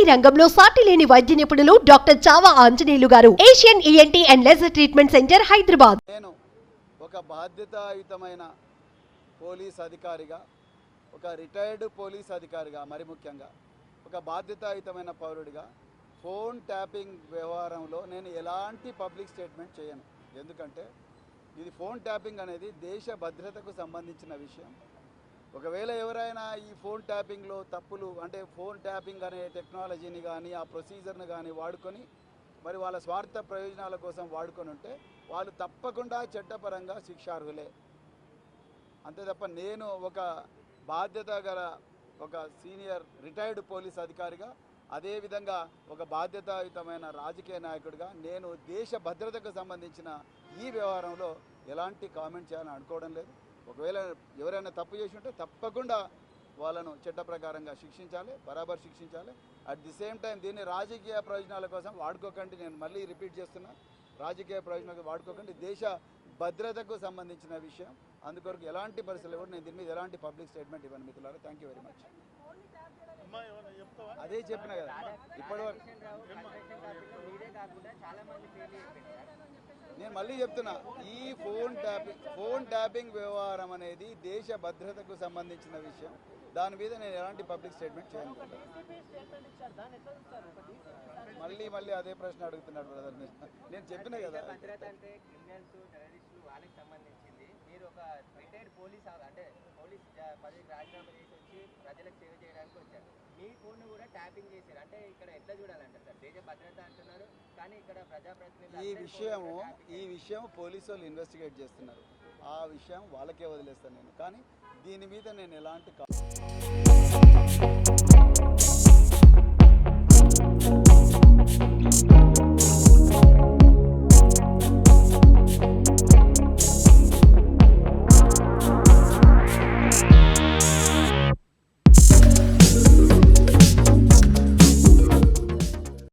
ENT రంగంలో సాటి లేని వైద్య నిపుణులు doctor Chava Anjaneyulu garu. Asian ENT and laser treatment centre Hyderabad. నేను ఒక బాధ్యతాయుతమైన పోలీస్ అధికారిగా ఒక రిటైర్డ్ పోలీస్ అధికారిగా మరి ముఖ్యంగా ఒక బాధ్యతాయుతమైన పౌరుడిగా ఫోన్ ట్యాపింగ్ వ్యవహారంలో నేను ఎలాంటి పబ్లిక్ స్టేట్మెంట్ చేయను. ఎందుకంటే ఇది ఫోన్ ట్యాపింగ్ అనేది దేశ భద్రతకు సంబంధించిన విషయం. ఒకవేళ ఎవరైనా ఈ ఫోన్ ట్యాపింగ్లో తప్పులు అంటే ఫోన్ ట్యాపింగ్ అనే టెక్నాలజీని కానీ ఆ ప్రొసీజర్ని కానీ వాడుకొని మరి వాళ్ళ స్వార్థ ప్రయోజనాల కోసం వాడుకొని ఉంటే వాళ్ళు తప్పకుండా చట్టపరంగా శిక్షార్హులే. అంతే తప్ప నేను ఒక బాధ్యత గల ఒక సీనియర్ రిటైర్డ్ పోలీస్ అధికారిగా అదేవిధంగా ఒక బాధ్యతాయుతమైన రాజకీయ నాయకుడిగా నేను దేశ భద్రతకు సంబంధించిన ఈ వ్యవహారంలో ఎలాంటి కామెంట్ చేయాలని అనుకోవడం లేదు. ఒకవేళ ఎవరైనా తప్పు చేసి ఉంటే తప్పకుండా వాళ్ళను చట్ట ప్రకారంగా శిక్షించాలి బరాబర్ శిక్షించాలి. అట్ ది సేమ్ టైం దీన్ని రాజకీయ ప్రయోజనాల కోసం వాడుకోకండి. నేను మళ్ళీ రిపీట్ చేస్తున్నా. రాజకీయ ప్రయోజనాలకు వాడుకోకండి. దేశ భద్రతకు సంబంధించిన విషయం. అందుకొరకు ఎలాంటి పరిస్థితులు కూడా నేను దీని మీద ఎలాంటి పబ్లిక్ స్టేట్మెంట్ ఇవ్వను మిత్రులారా. థ్యాంక్ యూ వెరీ మచ్ అదే చెప్పిన కదా. ఇప్పటి వరకు నేను మళ్ళీ చెప్తున్నా ఈ ఫోన్ ట్యాపింగ్ ఫోన్ ట్యాపింగ్ వ్యవహారం అనేది దేశ భద్రతకు సంబంధించిన విషయం. దాని మీద నేను ఎలాంటి పబ్లిక్ స్టేట్మెంట్ చేయను. మళ్ళీ మళ్ళీ అదే ప్రశ్న అడుగుతున్నాడు బ్రదర్ నేను చెప్పిన కదా. భద్రత అంటే క్రిమినల్స్ టెర్రరిస్టులు వాళ్ళకి సంబంధించింది. మీరు ఒక రిటైర్డ్ పోలీస్ అంటే పోలీస్ జా- పదవికి రాజీనామా చేసి వచ్చి ప్రజలకు సేవ చేయడానికి వచ్చారు. మీ ఫోన్ కూడా ట్యాపింగ్ చేశారు. అంటే ఇక్కడ ఎట్లా చూడాలంటారు సార్? దేశ భద్రత అంటున్నారు ప్రజాప్రతినిధులు ఈ విషయము ఈ విషయం పోలీసు వాళ్ళు ఇన్వెస్టిగేట్ చేస్తున్నారు. ఆ విషయం వాళ్ళకే వదిలేస్తాను నేను. కానీ దీని మీద నేను ఎలాంటి కా-